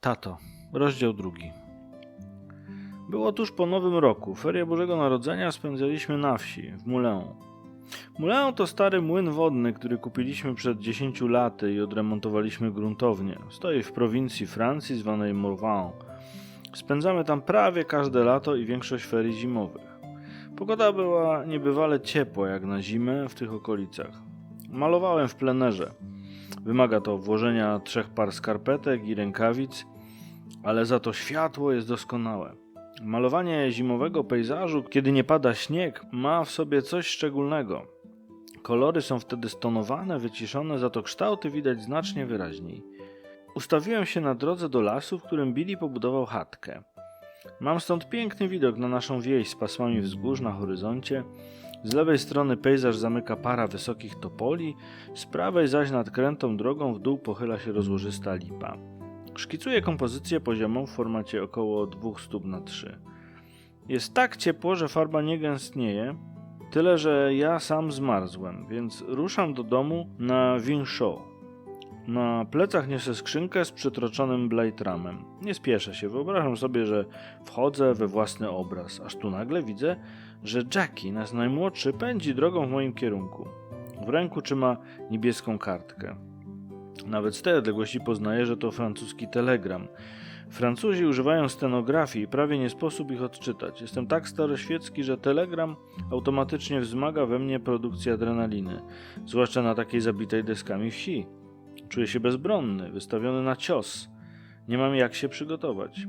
Tato, rozdział drugi. Było tuż po nowym roku. Ferie Bożego Narodzenia spędzaliśmy na wsi, w Moulin. Moulin to stary młyn wodny, który kupiliśmy przed 10 laty i odremontowaliśmy gruntownie. Stoi w prowincji Francji zwanej Morvan. Spędzamy tam prawie każde lato i większość ferii zimowych. Pogoda była niebywale ciepła jak na zimę w tych okolicach. Malowałem w plenerze. Wymaga to włożenia trzech par skarpetek i rękawic, ale za to światło jest doskonałe. Malowanie zimowego pejzażu, kiedy nie pada śnieg, ma w sobie coś szczególnego. Kolory są wtedy stonowane, wyciszone, za to kształty widać znacznie wyraźniej. Ustawiłem się na drodze do lasu, w którym Billy pobudował chatkę. Mam stąd piękny widok na naszą wieś z pasmami wzgórz na horyzoncie. Z lewej strony pejzaż zamyka para wysokich topoli, z prawej zaś nad krętą drogą w dół pochyla się rozłożysta lipa. Szkicuję kompozycję poziomą w formacie około 2 stóp na 3. Jest tak ciepło, że farba nie gęstnieje, tyle że ja sam zmarzłem, więc ruszam do domu na Vinchot. Na plecach niosę skrzynkę z przytroczonym blajtramem. Nie spieszę się, wyobrażam sobie, że wchodzę we własny obraz, aż tu nagle widzę, że Jackie, nasz najmłodszy, pędzi drogą w moim kierunku. W ręku trzyma niebieską kartkę. Nawet z tej odległości poznaję, że to francuski telegram. Francuzi używają stenografii i prawie nie sposób ich odczytać. Jestem tak staroświecki, że telegram automatycznie wzmaga we mnie produkcję adrenaliny, zwłaszcza na takiej zabitej deskami wsi. Czuję się bezbronny, wystawiony na cios. Nie mam jak się przygotować.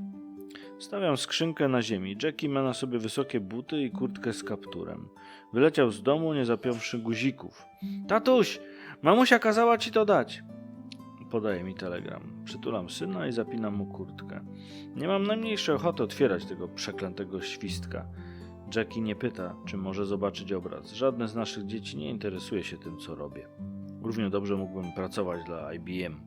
Stawiam skrzynkę na ziemi. Jackie ma na sobie wysokie buty i kurtkę z kapturem. Wyleciał z domu, nie zapiąwszy guzików. Tatuś, mamusia kazała ci to dać. Podaje mi telegram. Przytulam syna i zapinam mu kurtkę. Nie mam najmniejszej ochoty otwierać tego przeklętego świstka. Jackie nie pyta, czy może zobaczyć obraz. Żadne z naszych dzieci nie interesuje się tym, co robię. Równie dobrze mógłbym pracować dla IBM.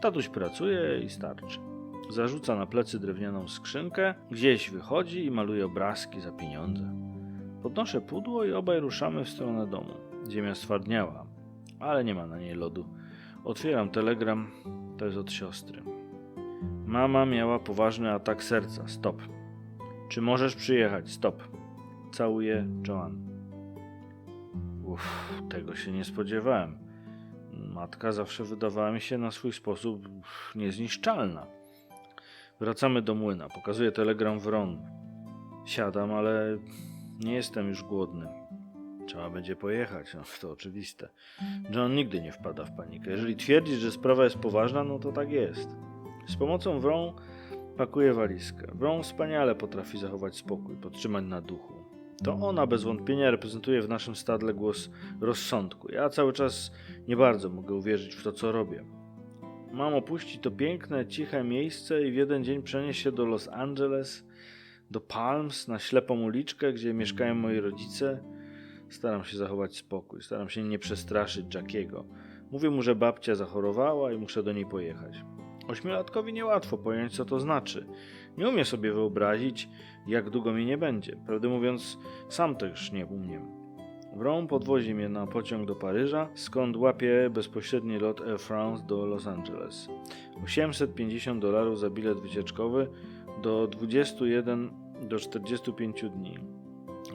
Tatuś pracuje i starczy. Zarzuca na plecy drewnianą skrzynkę, gdzieś wychodzi i maluje obrazki za pieniądze. Podnoszę pudło i obaj ruszamy w stronę domu. Ziemia stwardniała, ale nie ma na niej lodu. Otwieram telegram, to jest od siostry. Mama miała poważny atak serca. Stop. Czy możesz przyjechać? Stop. Całuję Joan. Uff, tego się nie spodziewałem. Matka zawsze wydawała mi się na swój sposób niezniszczalna. Wracamy do młyna. Pokazuję telegram w Ron. Siadam, ale nie jestem już głodny. Trzeba będzie pojechać, no, to oczywiste. John nigdy nie wpada w panikę. Jeżeli twierdzisz, że sprawa jest poważna, no to tak jest. Z pomocą Wrą pakuje walizkę. Wrą wspaniale potrafi zachować spokój, podtrzymać na duchu. To ona bez wątpienia reprezentuje w naszym stadle głos rozsądku. Ja cały czas nie bardzo mogę uwierzyć w to, co robię. Mam opuścić to piękne, ciche miejsce i w jeden dzień przenieść się do Los Angeles, do Palms, na ślepą uliczkę, gdzie mieszkają moi rodzice. Staram się zachować spokój, staram się nie przestraszyć Jackiego. Mówię mu, że babcia zachorowała i muszę do niej pojechać. Ośmiolatkowi niełatwo pojąć, co to znaczy. Nie umie sobie wyobrazić, jak długo mi nie będzie. Prawdę mówiąc, sam też nie umiem. Wrą podwozi mnie na pociąg do Paryża, skąd łapię bezpośredni lot Air France do Los Angeles. 850 dolarów za bilet wycieczkowy do 21 do 45 dni.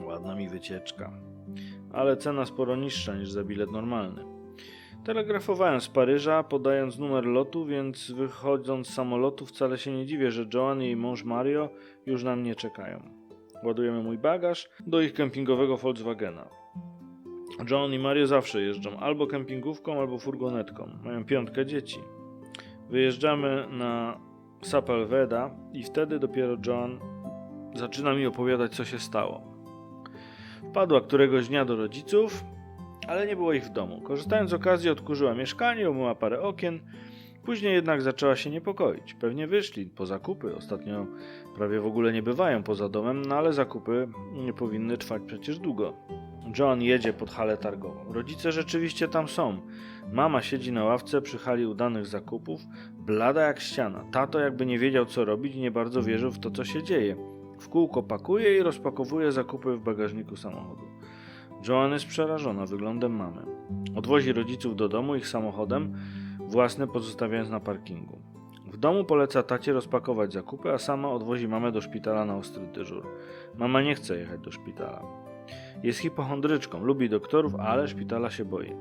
Ładna mi wycieczka, ale cena sporo niższa niż za bilet normalny. Telegrafowałem z Paryża, podając numer lotu, więc wychodząc z samolotu wcale się nie dziwię, że Joan i jej mąż Mario już na mnie czekają. Ładujemy mój bagaż do ich kempingowego Volkswagena. John i Mario zawsze jeżdżą albo kempingówką, albo furgonetką. Mają piątkę dzieci. Wyjeżdżamy na Sapalveda i wtedy dopiero John zaczyna mi opowiadać, co się stało. Wpadła któregoś dnia do rodziców, ale nie było ich w domu. Korzystając z okazji, odkurzyła mieszkanie, umyła parę okien. Później jednak zaczęła się niepokoić. Pewnie wyszli po zakupy. Ostatnio prawie w ogóle nie bywają poza domem, no ale zakupy nie powinny trwać przecież długo. John jedzie pod halę targową. Rodzice rzeczywiście tam są. Mama siedzi na ławce przy hali udanych zakupów, blada jak ściana. Tato jakby nie wiedział co robić i nie bardzo wierzył w to, co się dzieje. W kółko pakuje i rozpakowuje zakupy w bagażniku samochodu. Joan jest przerażona wyglądem mamy. Odwozi rodziców do domu ich samochodem, własne pozostawiając na parkingu. W domu poleca tacie rozpakować zakupy, a sama odwozi mamę do szpitala na ostry dyżur. Mama nie chce jechać do szpitala. Jest hipochondryczką, lubi doktorów, ale szpitala się boi.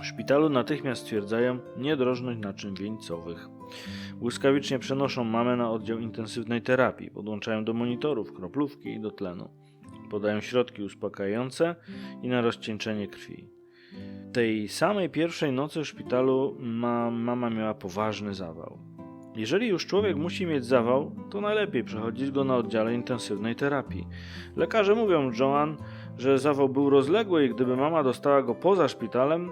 W szpitalu natychmiast stwierdzają niedrożność naczyń wieńcowych. Błyskawicznie przenoszą mamę na oddział intensywnej terapii, podłączają do monitorów, kroplówki i do tlenu. Podają środki uspokajające i na rozcieńczenie krwi. Tej samej pierwszej nocy w szpitalu ma, mama miała poważny zawał. Jeżeli już człowiek musi mieć zawał, to najlepiej przechodzić go na oddziale intensywnej terapii. Lekarze mówią Joan, że zawał był rozległy i gdyby mama dostała go poza szpitalem,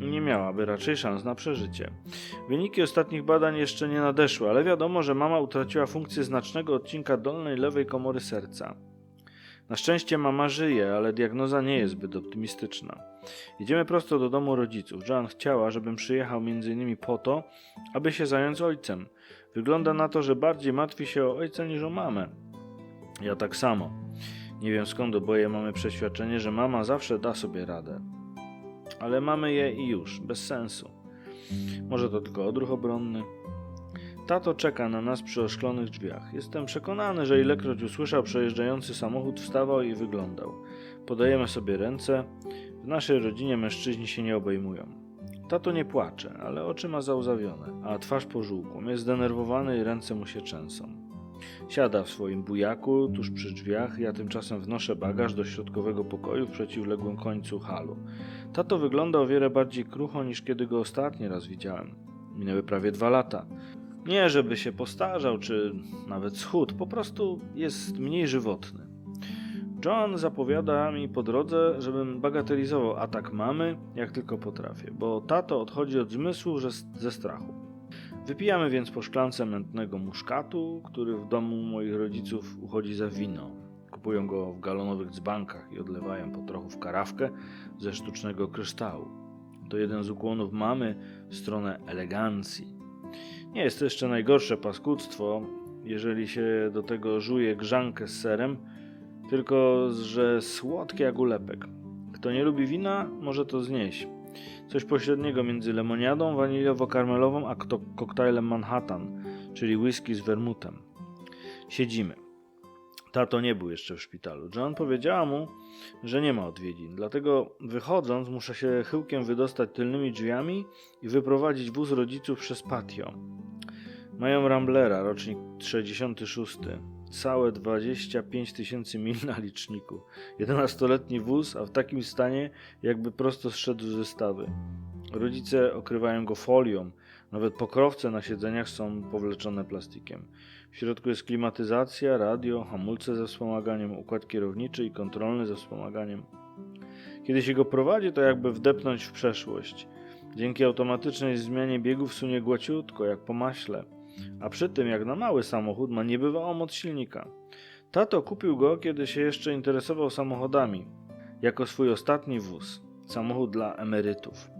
nie miałaby raczej szans na przeżycie. Wyniki ostatnich badań jeszcze nie nadeszły, ale wiadomo, że mama utraciła funkcję znacznego odcinka dolnej lewej komory serca. Na szczęście mama żyje, ale diagnoza nie jest zbyt optymistyczna. Jedziemy prosto do domu rodziców. Joan chciała, żebym przyjechał m.in. po to, aby się zająć ojcem. Wygląda na to, że bardziej martwi się o ojca niż o mamę. Ja tak samo. Nie wiem skąd oboje mamy przeświadczenie, że mama zawsze da sobie radę. Ale mamy je i już, bez sensu. Może to tylko odruch obronny? Tato czeka na nas przy oszklonych drzwiach. Jestem przekonany, że ilekroć usłyszał przejeżdżający samochód, wstawał i wyglądał. Podajemy sobie ręce. W naszej rodzinie mężczyźni się nie obejmują. Tato nie płacze, ale oczy ma załzawione, a twarz pożółkłą. Jest zdenerwowany i ręce mu się trzęsą. Siada w swoim bujaku tuż przy drzwiach, ja tymczasem wnoszę bagaż do środkowego pokoju w przeciwległym końcu halu. Tato wygląda o wiele bardziej krucho niż kiedy go ostatni raz widziałem. Minęły prawie dwa lata. Nie, żeby się postarzał, czy nawet schudł, po prostu jest mniej żywotny. John zapowiada mi po drodze, żebym bagatelizował atak mamy, jak tylko potrafię, bo tato odchodzi od zmysłu ze strachu. Wypijamy więc po szklance mętnego muszkatu, który w domu moich rodziców uchodzi za wino. Kupują go w galonowych dzbankach i odlewają po trochu w karawkę ze sztucznego kryształu. To jeden z ukłonów mamy w stronę elegancji. Nie jest to jeszcze najgorsze paskudztwo, jeżeli się do tego żuje grzankę z serem, tylko że słodkie jak ulepek. Kto nie lubi wina, może to znieść. Coś pośredniego między lemoniadą waniliowo-karmelową a koktajlem Manhattan, czyli whisky z wermutem. Siedzimy. Tato nie był jeszcze w szpitalu. John powiedziała mu, że nie ma odwiedzin, dlatego wychodząc muszę się chyłkiem wydostać tylnymi drzwiami i wyprowadzić wóz rodziców przez patio. Mają Ramblera, rocznik 66. Całe 25 tysięcy mil na liczniku. 11-letni wóz, a w takim stanie, jakby prosto zszedł z wystawy. Rodzice okrywają go folią, nawet pokrowce na siedzeniach są powleczone plastikiem. W środku jest klimatyzacja, radio, hamulce ze wspomaganiem, układ kierowniczy i kontrolny ze wspomaganiem. Kiedy się go prowadzi, to jakby wdepnąć w przeszłość. Dzięki automatycznej zmianie biegów sunie głaciutko, jak po maśle. A przy tym, jak na mały samochód, ma niebywałą moc silnika. Tato kupił go, kiedy się jeszcze interesował samochodami, jako swój ostatni wóz. Samochód dla emerytów.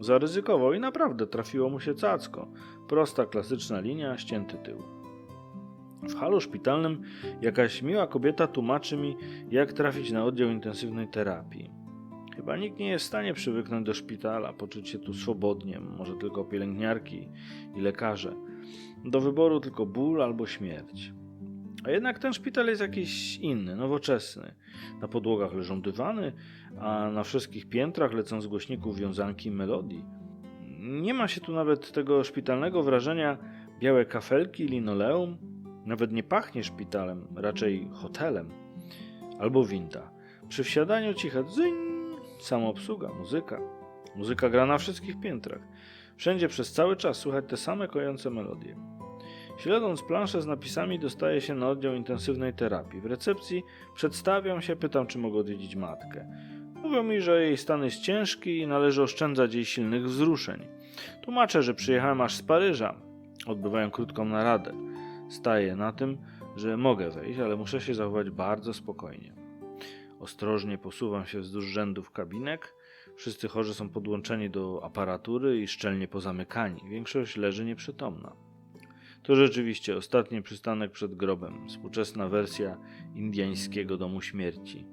Zaryzykował i naprawdę trafiło mu się cacko. Prosta, klasyczna linia, ścięty tył. W halu szpitalnym jakaś miła kobieta tłumaczy mi, jak trafić na oddział intensywnej terapii. Chyba nikt nie jest w stanie przywyknąć do szpitala, poczuć się tu swobodnie, może tylko pielęgniarki i lekarze. Do wyboru tylko ból albo śmierć. A jednak ten szpital jest jakiś inny, nowoczesny. Na podłogach leżą dywany, a na wszystkich piętrach lecą z głośników wiązanki melodii. Nie ma się tu nawet tego szpitalnego wrażenia białe kafelki, linoleum. Nawet nie pachnie szpitalem, raczej hotelem. Albo winda. Przy wsiadaniu ciche dzyń, samoobsługa, muzyka. Muzyka gra na wszystkich piętrach. Wszędzie przez cały czas słychać te same kojące melodie. Śledząc planszę z napisami, dostaję się na oddział intensywnej terapii. W recepcji przedstawiam się, pytam, czy mogę odwiedzić matkę. Mówią mi, że jej stan jest ciężki i należy oszczędzać jej silnych wzruszeń. Tłumaczę, że przyjechałem aż z Paryża. Odbywają krótką naradę. Staję na tym, że mogę wejść, ale muszę się zachować bardzo spokojnie. Ostrożnie posuwam się wzdłuż rzędów kabinek. Wszyscy chorzy są podłączeni do aparatury i szczelnie pozamykani. Większość leży nieprzytomna. To rzeczywiście ostatni przystanek przed grobem, współczesna wersja indiańskiego domu śmierci.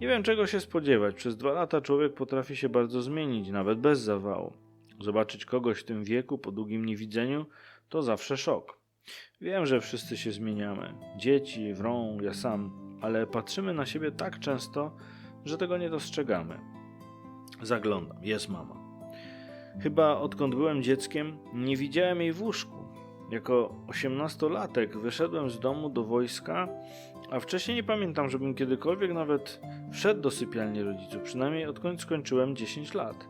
Nie wiem czego się spodziewać. Przez dwa lata człowiek potrafi się bardzo zmienić, nawet bez zawału. Zobaczyć kogoś w tym wieku po długim niewidzeniu to zawsze szok. Wiem, że wszyscy się zmieniamy. Dzieci, wrą, ja sam, ale patrzymy na siebie tak często, że tego nie dostrzegamy. Zaglądam, jest mama. Chyba odkąd byłem dzieckiem, nie widziałem jej w łóżku. Jako osiemnastolatek wyszedłem z domu do wojska, a wcześniej nie pamiętam, żebym kiedykolwiek nawet wszedł do sypialni rodziców, przynajmniej odkąd skończyłem 10 lat.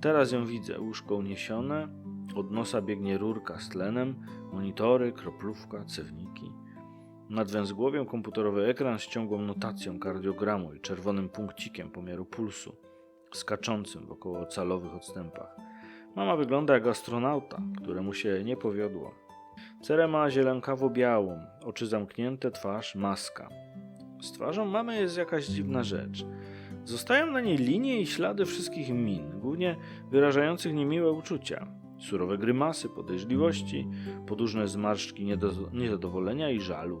Teraz ją widzę, łóżko uniesione, od nosa biegnie rurka z tlenem, monitory, kroplówka, cewniki. Nad węzgłowiem komputerowy ekran z ciągłą notacją kardiogramu i czerwonym punkcikiem pomiaru pulsu, skaczącym w okołocalowych odstępach. Mama wygląda jak astronauta, któremu się nie powiodło. Cerę ma zielonkawo-białą, oczy zamknięte, twarz, maska. Z twarzą mamy jest jakaś dziwna rzecz. Zostają na niej linie i ślady wszystkich min, głównie wyrażających niemiłe uczucia. Surowe grymasy podejrzliwości, podłużne zmarszczki niezadowolenia i żalu.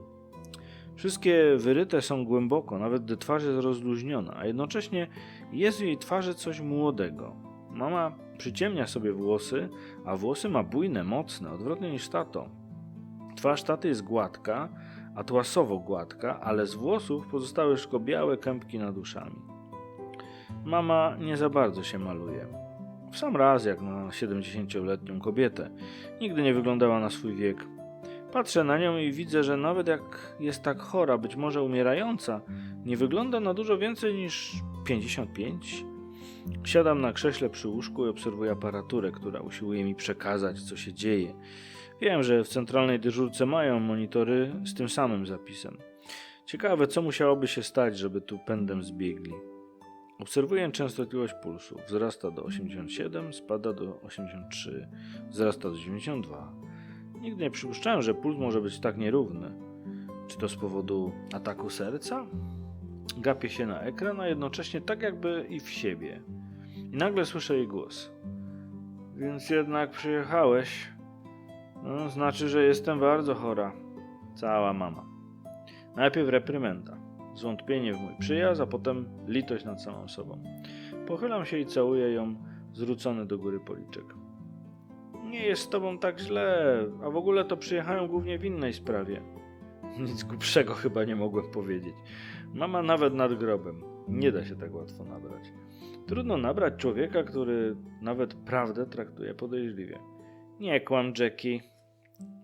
Wszystkie wyryte są głęboko, nawet gdy twarz jest rozluźniona, a jednocześnie jest w jej twarzy coś młodego. Mama przyciemnia sobie włosy, a włosy ma bujne, mocne, odwrotnie niż tato. Twarz taty jest gładka, atłasowo gładka, ale z włosów pozostały tylko białe kępki nad uszami. Mama nie za bardzo się maluje. W sam raz jak na 70-letnią kobietę. Nigdy nie wyglądała na swój wiek. Patrzę na nią i widzę, że nawet jak jest tak chora, być może umierająca, nie wygląda na dużo więcej niż 55. Siadam na krześle przy łóżku i obserwuję aparaturę, która usiłuje mi przekazać, co się dzieje. Wiem, że w centralnej dyżurce mają monitory z tym samym zapisem. Ciekawe, co musiałoby się stać, żeby tu pędem zbiegli. Obserwuję częstotliwość pulsu. Wzrasta do 87, spada do 83, wzrasta do 92. Nigdy nie przypuszczałem, że puls może być tak nierówny. Czy to z powodu ataku serca? Gapię się na ekran, a jednocześnie tak jakby i w siebie. I nagle słyszę jej głos. Więc jednak przyjechałeś. No, znaczy, że jestem bardzo chora. Cała mama. Najpierw reprymenda. Zwątpienie w mój przyjazd, a potem litość nad samą sobą. Pochylam się i całuję ją zwrócony do góry policzek. Nie jest z tobą tak źle, a w ogóle to przyjechałem głównie w innej sprawie. Nic głupszego chyba nie mogłem powiedzieć. Mama nawet nad grobem. Nie da się tak łatwo nabrać. Trudno nabrać człowieka, który nawet prawdę traktuje podejrzliwie. Nie kłam, Jackie.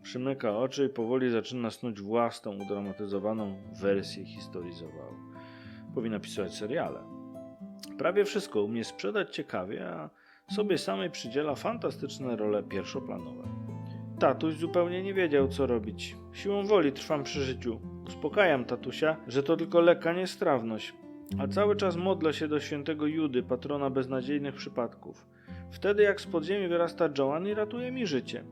Przymyka oczy i powoli zaczyna snuć własną, udramatyzowaną wersję historii zawału. Powinna pisać seriale. Prawie wszystko umie sprzedać ciekawie, a sobie samej przydziela fantastyczne role pierwszoplanowe. Tatuś zupełnie nie wiedział, co robić. Siłą woli trwam przy życiu. Uspokajam tatusia, że to tylko lekka niestrawność, a cały czas modlę się do świętego Judy, patrona beznadziejnych przypadków. Wtedy jak z podziemi wyrasta Joan i ratuje mi życie.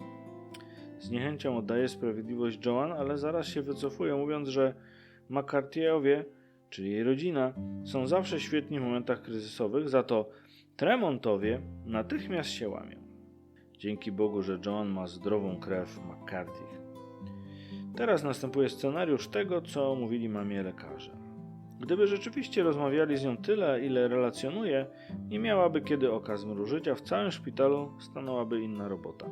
Z niechęcią oddaję sprawiedliwość Joan, ale zaraz się wycofuję, mówiąc, że McCarthy'owie, czyli jej rodzina, są zawsze świetni w momentach kryzysowych, za to Tremontowie natychmiast się łamią. Dzięki Bogu, że Joan ma zdrową krew McCarthy. Teraz następuje scenariusz tego, co mówili mamie lekarze. Gdyby rzeczywiście rozmawiali z nią tyle, ile relacjonuje, nie miałaby kiedy oka zmrużyć, a w całym szpitalu stanęłaby inna robota.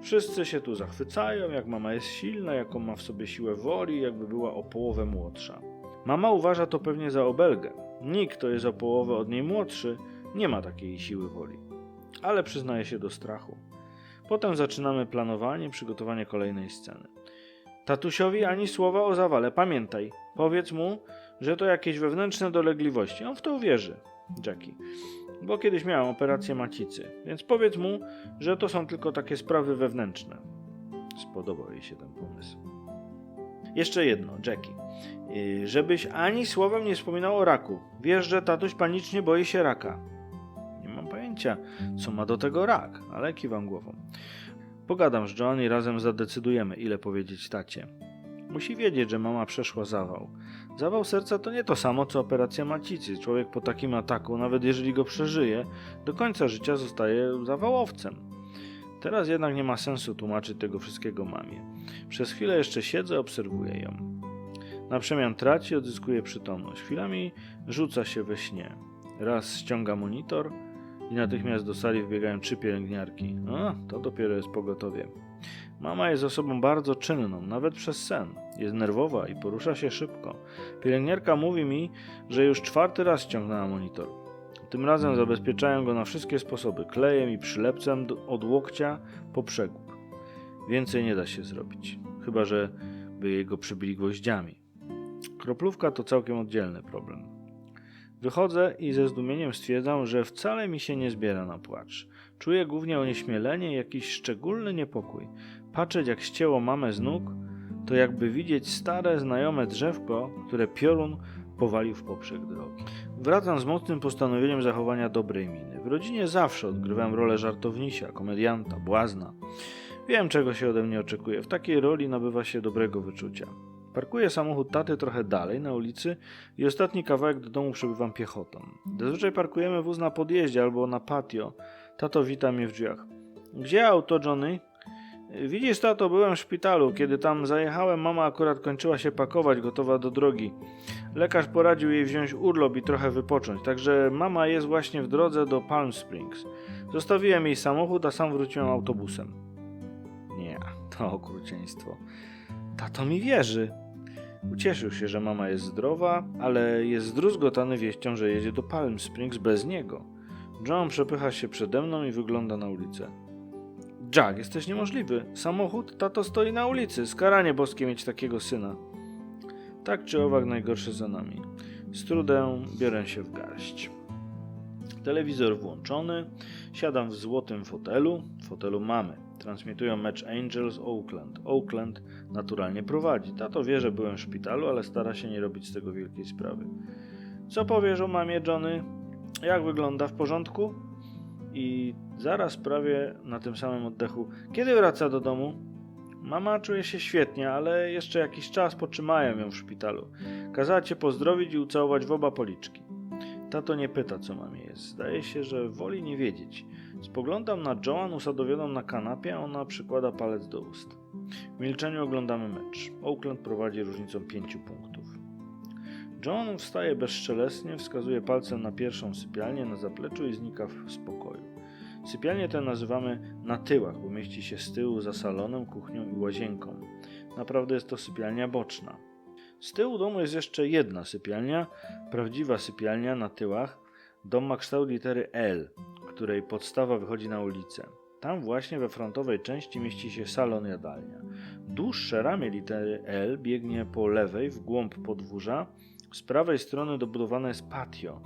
Wszyscy się tu zachwycają, jak mama jest silna, jaką ma w sobie siłę woli, jakby była o połowę młodsza. Mama uważa to pewnie za obelgę. Nikt, kto jest o połowę od niej młodszy, nie ma takiej siły woli. Ale przyznaje się do strachu. Potem zaczynamy planowanie, przygotowanie kolejnej sceny. Tatusiowi ani słowa o zawale, pamiętaj. Powiedz mu, że to jakieś wewnętrzne dolegliwości. On w to uwierzy, Jackie. Bo kiedyś miałem operację macicy, więc powiedz mu, że to są tylko takie sprawy wewnętrzne. Spodobał jej się ten pomysł. Jeszcze jedno, Jackie. Yy, żebyś ani słowem nie wspominał o raku. Wiesz, że tatuś panicznie boi się raka. Nie mam pojęcia, co ma do tego rak, ale kiwam głową. Pogadam z Joan i razem zadecydujemy, ile powiedzieć tacie. Musi wiedzieć, że mama przeszła zawał. Zawał serca to nie to samo, co operacja macicy. Człowiek po takim ataku, nawet jeżeli go przeżyje, do końca życia zostaje zawałowcem. Teraz jednak nie ma sensu tłumaczyć tego wszystkiego mamie. Przez chwilę jeszcze siedzę, obserwuję ją. Na przemian traci, odzyskuje przytomność. Chwilami rzuca się we śnie. Raz ściąga monitor i natychmiast do sali wbiegają trzy pielęgniarki. A, to dopiero jest pogotowie. Mama jest osobą bardzo czynną, nawet przez sen. Jest nerwowa i porusza się szybko. Pielęgniarka mówi mi, że już czwarty raz ściągnęła monitor. Tym razem zabezpieczają go na wszystkie sposoby klejem i przylepcem od łokcia po przegub. Więcej nie da się zrobić, chyba że by jego przybili gwoździami. Kroplówka to całkiem oddzielny problem. Wychodzę i ze zdumieniem stwierdzam, że wcale mi się nie zbiera na płacz. Czuję głównie onieśmielenie i jakiś szczególny niepokój. Patrzeć jak ścięło mamę z nóg, to jakby widzieć stare, znajome drzewko, które piorun powalił w poprzek drogi. Wracam z mocnym postanowieniem zachowania dobrej miny. W rodzinie zawsze odgrywałem rolę żartownisia, komedianta, błazna. Wiem, czego się ode mnie oczekuje. W takiej roli nabywa się dobrego wyczucia. Parkuję samochód taty trochę dalej na ulicy i ostatni kawałek do domu przebywam piechotą. Zazwyczaj parkujemy wóz na podjeździe albo na patio. Tato wita mnie w drzwiach. Gdzie auto, Johnny? Widzisz, tato, byłem w szpitalu. Kiedy tam zajechałem, mama akurat kończyła się pakować, gotowa do drogi. Lekarz poradził jej wziąć urlop i trochę wypocząć, także mama jest właśnie w drodze do Palm Springs. Zostawiłem jej samochód, a sam wróciłem autobusem. Nie, to okrucieństwo. Tato mi wierzy. Ucieszył się, że mama jest zdrowa, ale jest zdruzgotany wieścią, że jedzie do Palm Springs bez niego. John przepycha się przede mną i wygląda na ulicę. Jack, jesteś niemożliwy. Samochód? Tato stoi na ulicy. Skaranie boskie mieć takiego syna. Tak czy owak najgorsze za nami. Z trudem biorę się w garść. Telewizor włączony. Siadam w złotym fotelu. Fotelu mamy. Transmitują mecz Angels Oakland. Oakland naturalnie prowadzi. Tato wie, że byłem w szpitalu, ale stara się nie robić z tego wielkiej sprawy. Co powiesz o mamie Johnny? Jak wygląda? W porządku? I zaraz prawie na tym samym oddechu. Kiedy wraca do domu? Mama czuje się świetnie, ale jeszcze jakiś czas potrzymają ją w szpitalu. Kazała cię pozdrowić i ucałować w oba policzki. Tato nie pyta, co mamie jest. Zdaje się, że woli nie wiedzieć. Spoglądam na Joan usadowioną na kanapie, a ona przykłada palec do ust. W milczeniu oglądamy mecz. Oakland prowadzi różnicą pięciu punktów. John wstaje bezszelestnie, wskazuje palcem na pierwszą sypialnię na zapleczu i znika w spokoju. Sypialnię tę nazywamy na tyłach, bo mieści się z tyłu za salonem, kuchnią i łazienką. Naprawdę jest to sypialnia boczna. Z tyłu domu jest jeszcze jedna sypialnia, prawdziwa sypialnia na tyłach. Dom ma kształt litery L, której podstawa wychodzi na ulicę. Tam właśnie we frontowej części mieści się salon jadalnia. Dłuższe ramię litery L biegnie po lewej w głąb podwórza, z prawej strony dobudowane jest patio.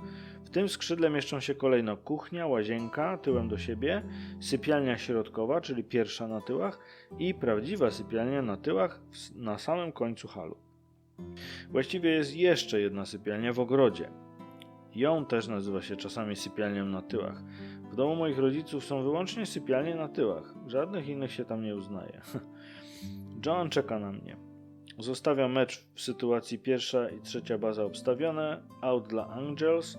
W tym skrzydle mieszczą się kolejno kuchnia, łazienka tyłem do siebie, sypialnia środkowa, czyli pierwsza na tyłach i prawdziwa sypialnia na tyłach na samym końcu halu. Właściwie jest jeszcze jedna sypialnia w ogrodzie. Ją też nazywa się czasami sypialnią na tyłach. W domu moich rodziców są wyłącznie sypialnie na tyłach. Żadnych innych się tam nie uznaje. John czeka na mnie. Zostawiam mecz w sytuacji pierwsza i trzecia baza obstawione, out dla Angels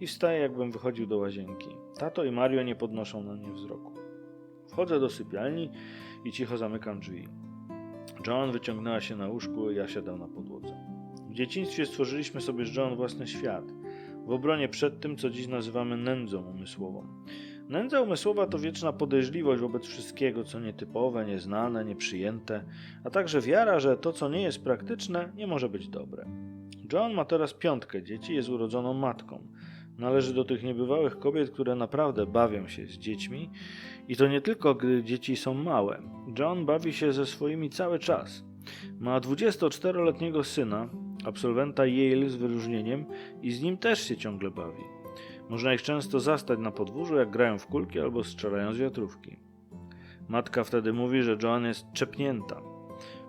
i wstaję jakbym wychodził do łazienki. Tato i Mario nie podnoszą na mnie wzroku. Wchodzę do sypialni i cicho zamykam drzwi. Joan wyciągnęła się na łóżku, ja siadam na podłodze. W dzieciństwie stworzyliśmy sobie z Joan własny świat, w obronie przed tym, co dziś nazywamy nędzą umysłową. Nędza umysłowa to wieczna podejrzliwość wobec wszystkiego, co nietypowe, nieznane, nieprzyjęte, a także wiara, że to, co nie jest praktyczne, nie może być dobre. Joan ma teraz piątkę dzieci, jest urodzoną matką. Należy do tych niebywałych kobiet, które naprawdę bawią się z dziećmi i to nie tylko, gdy dzieci są małe. John bawi się ze swoimi cały czas. Ma 24-letniego syna, absolwenta Yale z wyróżnieniem i z nim też się ciągle bawi. Można ich często zastać na podwórzu, jak grają w kulki albo strzelają z wiatrówki. Matka wtedy mówi, że Joan jest czepnięta.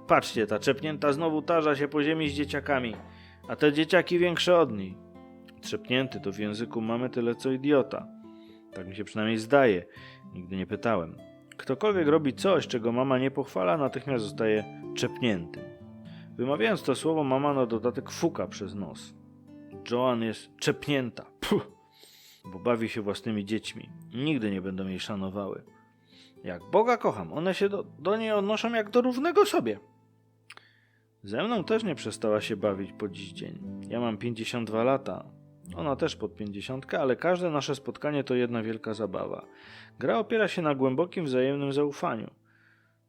Patrzcie, ta czepnięta znowu tarza się po ziemi z dzieciakami, a te dzieciaki większe od niej. Trzepnięty to w języku mamy tyle co idiota. Tak mi się przynajmniej zdaje. Nigdy nie pytałem. Ktokolwiek robi coś, czego mama nie pochwala, natychmiast zostaje czepniętym. Wymawiając to słowo, mama na dodatek fuka przez nos. Joan jest czepnięta. Puh! Bo bawi się własnymi dziećmi. Nigdy nie będą jej szanowały. Jak Boga kocham, one się do, do niej odnoszą jak do równego sobie. Ze mną też nie przestała się bawić po dziś dzień. Ja mam 52 lata. Ona też pod 50, ale każde nasze spotkanie to jedna wielka zabawa. Gra opiera się na głębokim wzajemnym zaufaniu.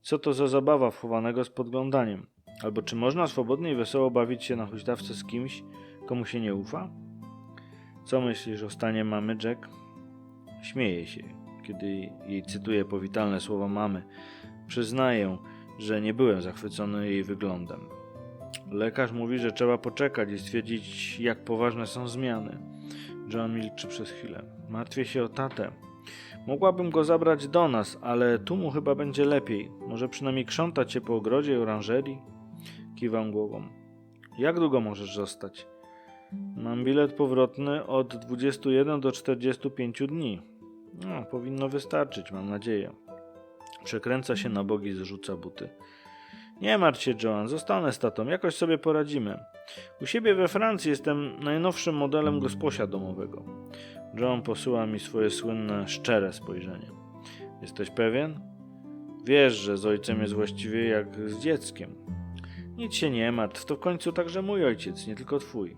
Co to za zabawa wchowanego z podglądaniem? Albo czy można swobodnie i wesoło bawić się na huśtawce z kimś, komu się nie ufa? Co myślisz o stanie mamy, Jack? Śmieje się, kiedy jej cytuję powitalne słowa mamy. Przyznaję, że nie byłem zachwycony jej wyglądem. Lekarz mówi, że trzeba poczekać i stwierdzić, jak poważne są zmiany. John milczy przez chwilę. Martwię się o tatę. Mogłabym go zabrać do nas, ale tu mu chyba będzie lepiej. Może przynajmniej krzątać się po ogrodzie i oranżerii? Kiwam głową. Jak długo możesz zostać? Mam bilet powrotny od 21 do 45 dni. No, powinno wystarczyć, mam nadzieję. Przekręca się na bogi, zrzuca buty. Nie martw się, Joan, zostanę z tatą, jakoś sobie poradzimy. U siebie we Francji jestem najnowszym modelem gosposia domowego. John posyła mi swoje słynne, szczere spojrzenie. Jesteś pewien? Wiesz, że z ojcem jest właściwie jak z dzieckiem. Nic się nie martw, to w końcu także mój ojciec, nie tylko twój.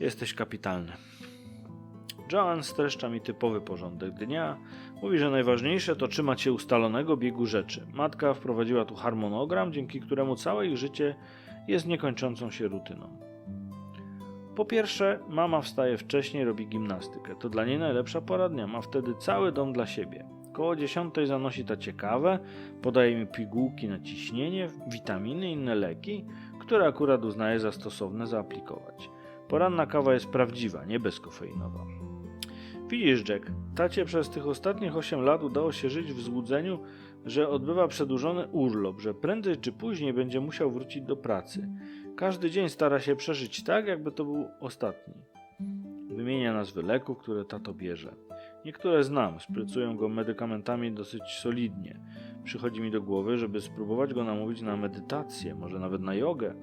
Jesteś kapitalny. Joan streszcza mi typowy porządek dnia. Mówi, że najważniejsze to trzymać się ustalonego biegu rzeczy. Matka wprowadziła tu harmonogram, dzięki któremu całe ich życie jest niekończącą się rutyną. Po pierwsze, mama wstaje wcześniej, robi gimnastykę. To dla niej najlepsza pora dnia. Ma wtedy cały dom dla siebie. Koło dziesiątej zanosi ta ciekawe, podaje mi pigułki na ciśnienie, witaminy i inne leki, które akurat uznaje za stosowne zaaplikować. Poranna kawa jest prawdziwa, nie bezkofeinowa. Widzisz, Jack, tacie przez tych ostatnich 8 lat udało się żyć w złudzeniu, że odbywa przedłużony urlop, że prędzej czy później będzie musiał wrócić do pracy. Każdy dzień stara się przeżyć tak, jakby to był ostatni. Wymienia nazwy leków, które tato bierze. Niektóre znam, sprycują go medykamentami dosyć solidnie. Przychodzi mi do głowy, żeby spróbować go namówić na medytację, może nawet na jogę.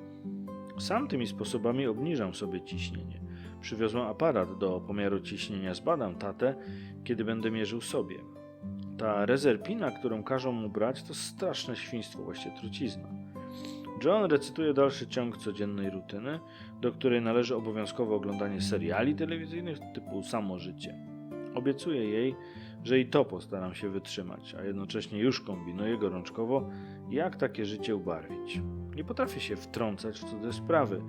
Sam tymi sposobami obniżam sobie ciśnienie. Przywiozłem aparat do pomiaru ciśnienia, zbadam tatę, kiedy będę mierzył sobie. Ta rezerpina, którą każą mu brać, to straszne świństwo, właściwie trucizna. John recytuje dalszy ciąg codziennej rutyny, do której należy obowiązkowe oglądanie seriali telewizyjnych typu Samo Życie. Obiecuję jej, że i to postaram się wytrzymać, a jednocześnie już kombinuję gorączkowo, jak takie życie ubarwić. Nie potrafię się wtrącać w cudze sprawy.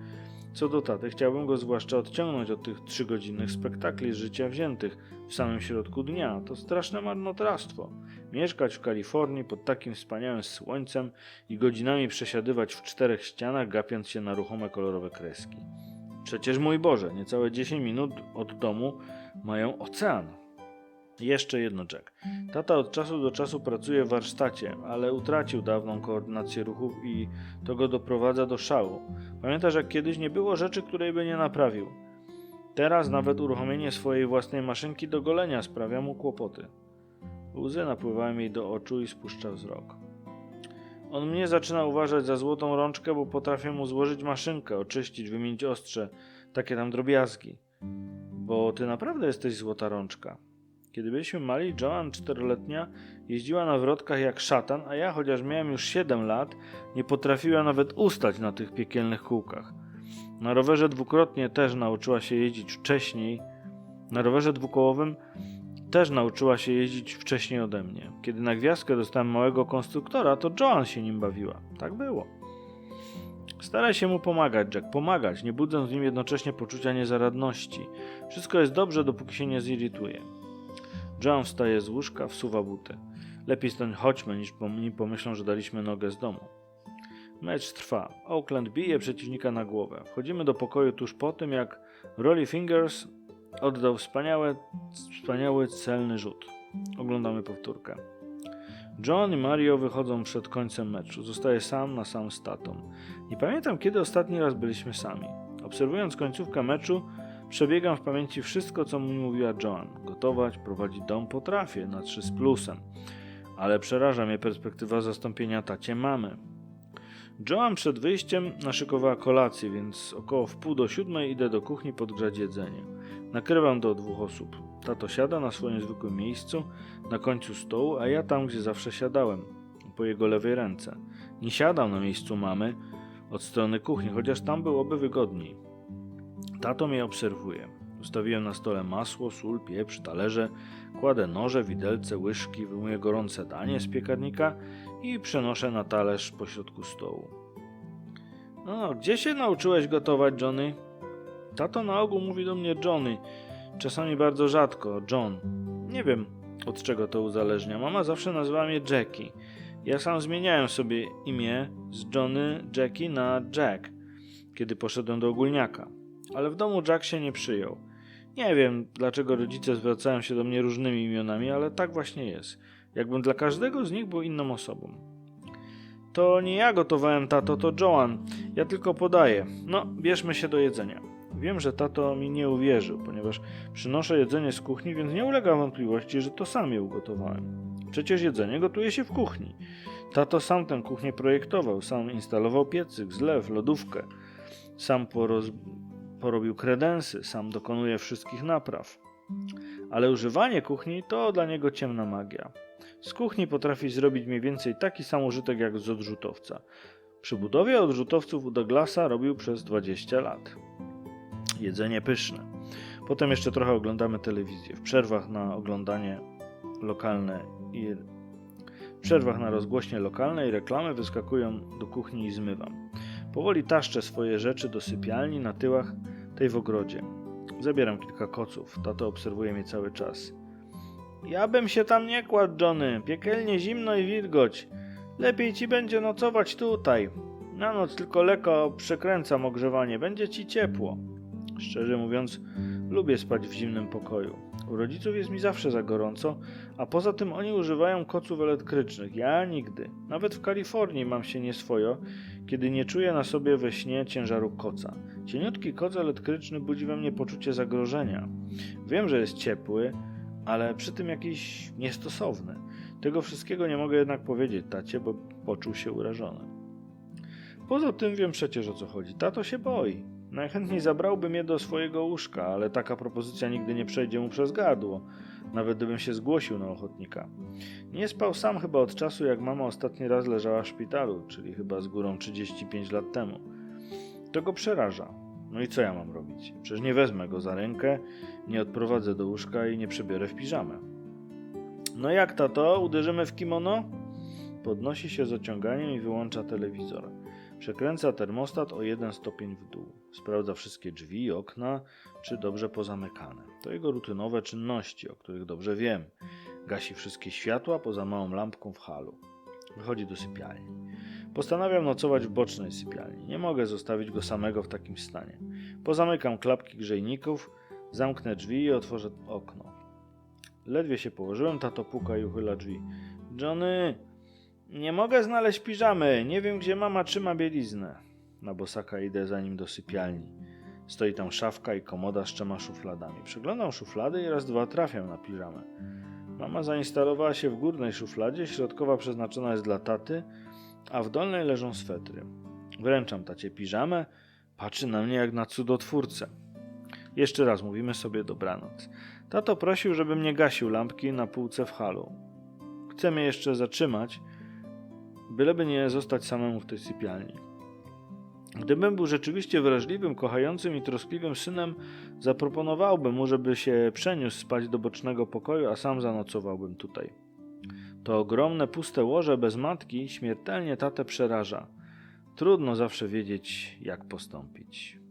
Co do taty, chciałbym go zwłaszcza odciągnąć od tych trzygodzinnych spektakli życia wziętych w samym środku dnia. To straszne marnotrawstwo. Mieszkać w Kalifornii pod takim wspaniałym słońcem i godzinami przesiadywać w czterech ścianach, gapiąc się na ruchome kolorowe kreski. Przecież mój Boże, niecałe 10 minut od domu mają ocean. Jeszcze jedno, Jack. Tata od czasu do czasu pracuje w warsztacie, ale utracił dawną koordynację ruchów i to go doprowadza do szału. Pamiętasz, jak kiedyś nie było rzeczy, której by nie naprawił. Teraz nawet uruchomienie swojej własnej maszynki do golenia sprawia mu kłopoty. Łzy napływają jej do oczu i spuszcza wzrok. On mnie zaczyna uważać za złotą rączkę, bo potrafię mu złożyć maszynkę, oczyścić, wymienić ostrze, takie tam drobiazgi. Bo ty naprawdę jesteś złota rączka. Kiedy byliśmy mali, Joan, czteroletnia, jeździła na wrotkach jak szatan, a ja, chociaż miałem już 7 lat, nie potrafiła nawet ustać na tych piekielnych kółkach. Na rowerze dwukrotnie też nauczyła się jeździć wcześniej. Na rowerze dwukołowym też nauczyła się jeździć wcześniej ode mnie. Kiedy na gwiazdkę dostałem małego konstruktora, to Joan się nim bawiła. Tak było. Staraj się mu pomagać, Jack, pomagać, nie budząc w nim jednocześnie poczucia niezaradności. Wszystko jest dobrze, dopóki się nie zirytuje. John wstaje z łóżka, wsuwa buty. Lepiej stąd chodźmy, niż pom- pomyślą, że daliśmy nogę z domu. Mecz trwa. Oakland bije przeciwnika na głowę. Wchodzimy do pokoju tuż po tym, jak Rolly Fingers oddał wspaniałe, wspaniały celny rzut. Oglądamy powtórkę. John i Mario wychodzą przed końcem meczu. Zostaje sam na sam z tatą. Nie pamiętam, kiedy ostatni raz byliśmy sami. Obserwując końcówkę meczu, Przebiegam w pamięci wszystko, co mi mówiła Joan. Gotować, prowadzić dom potrafię, na trzy z plusem. Ale przeraża mnie perspektywa zastąpienia tacie mamy. Joan przed wyjściem naszykowała kolację, więc około w pół do siódmej idę do kuchni podgrzać jedzenie. Nakrywam do dwóch osób. Tato siada na swoim zwykłym miejscu, na końcu stołu, a ja tam, gdzie zawsze siadałem, po jego lewej ręce. Nie siadam na miejscu mamy, od strony kuchni, chociaż tam byłoby wygodniej. Tato mnie obserwuje. Ustawiłem na stole masło, sól, pieprz, talerze, kładę noże, widelce, łyżki, wyjmuję gorące danie z piekarnika i przenoszę na talerz pośrodku stołu. No, gdzie się nauczyłeś gotować, Johnny? Tato na ogół mówi do mnie Johnny, czasami bardzo rzadko John. Nie wiem, od czego to uzależnia. Mama zawsze nazywała mnie Jackie. Ja sam zmieniałem sobie imię z Johnny Jackie na Jack, kiedy poszedłem do ogólniaka. Ale w domu Jack się nie przyjął. Nie wiem, dlaczego rodzice zwracają się do mnie różnymi imionami, ale tak właśnie jest. Jakbym dla każdego z nich był inną osobą. To nie ja gotowałem, tato, to Joan. Ja tylko podaję. No, bierzmy się do jedzenia. Wiem, że tato mi nie uwierzył, ponieważ przynoszę jedzenie z kuchni, więc nie ulega wątpliwości, że to sam je ugotowałem. Przecież jedzenie gotuje się w kuchni. Tato sam tę kuchnię projektował, sam instalował piecyk, zlew, lodówkę. Sam poroz... porobił kredensy, sam dokonuje wszystkich napraw. Ale używanie kuchni to dla niego ciemna magia. Z kuchni potrafi zrobić mniej więcej taki sam użytek jak z odrzutowca. Przy budowie odrzutowców u Douglasa robił przez 20 lat. Jedzenie pyszne. Potem jeszcze trochę oglądamy telewizję. W przerwach na oglądanie lokalne i w przerwach na rozgłośnie lokalne i reklamy wyskakują do kuchni i zmywam. Powoli taszczę swoje rzeczy do sypialni na tyłach tej w ogrodzie. Zabieram kilka koców. Tato obserwuje mnie cały czas. Ja bym się tam nie kładł, Johnny. Piekielnie zimno i wilgoć. Lepiej ci będzie nocować tutaj. Na noc tylko lekko przekręcam ogrzewanie. Będzie ci ciepło. Szczerze mówiąc, lubię spać w zimnym pokoju. U rodziców jest mi zawsze za gorąco, a poza tym oni używają koców elektrycznych. Ja nigdy. Nawet w Kalifornii mam się nieswojo, kiedy nie czuję na sobie we śnie ciężaru koca. Cieniutki koc elektryczny budzi we mnie poczucie zagrożenia. Wiem, że jest ciepły, ale przy tym jakiś niestosowny. Tego wszystkiego nie mogę jednak powiedzieć tacie, bo poczuł się urażony. Poza tym wiem przecież o co chodzi. Tato się boi. Najchętniej zabrałby mnie do swojego łóżka, ale taka propozycja nigdy nie przejdzie mu przez gardło, nawet gdybym się zgłosił na ochotnika. Nie spał sam chyba od czasu, jak mama ostatni raz leżała w szpitalu, czyli chyba z górą 35 lat temu. To go przeraża. No i co ja mam robić? Przecież nie wezmę go za rękę, nie odprowadzę do łóżka i nie przebiorę w piżamę. No jak tato, uderzymy w kimono? Podnosi się z ociąganiem i wyłącza telewizor. Przekręca termostat o jeden stopień w dół. Sprawdza wszystkie drzwi i okna, czy dobrze pozamykane. To jego rutynowe czynności, o których dobrze wiem. Gasi wszystkie światła poza małą lampką w halu. Wychodzi do sypialni. Postanawiam nocować w bocznej sypialni. Nie mogę zostawić go samego w takim stanie. Pozamykam klapki grzejników, zamknę drzwi i otworzę okno. Ledwie się położyłem, tato puka i uchyla drzwi. Johnny, nie mogę znaleźć piżamy. Nie wiem, gdzie mama trzyma bieliznę. Na bosaka idę za nim do sypialni. Stoi tam szafka i komoda z trzema szufladami. Przeglądam szuflady i raz dwa trafiam na piżamę. Mama zainstalowała się w górnej szufladzie, środkowa przeznaczona jest dla taty, a w dolnej leżą swetry. Wręczam tacie piżamę, patrzy na mnie jak na cudotwórcę. Jeszcze raz mówimy sobie dobranoc. Tato prosił, żebym nie gasił lampki na półce w halu. Chce mnie jeszcze zatrzymać, byleby nie zostać samemu w tej sypialni. Gdybym był rzeczywiście wrażliwym, kochającym i troskliwym synem, zaproponowałbym mu, żeby się przeniósł spać do bocznego pokoju, a sam zanocowałbym tutaj. To ogromne, puste łoże bez matki śmiertelnie tatę przeraża. Trudno zawsze wiedzieć, jak postąpić.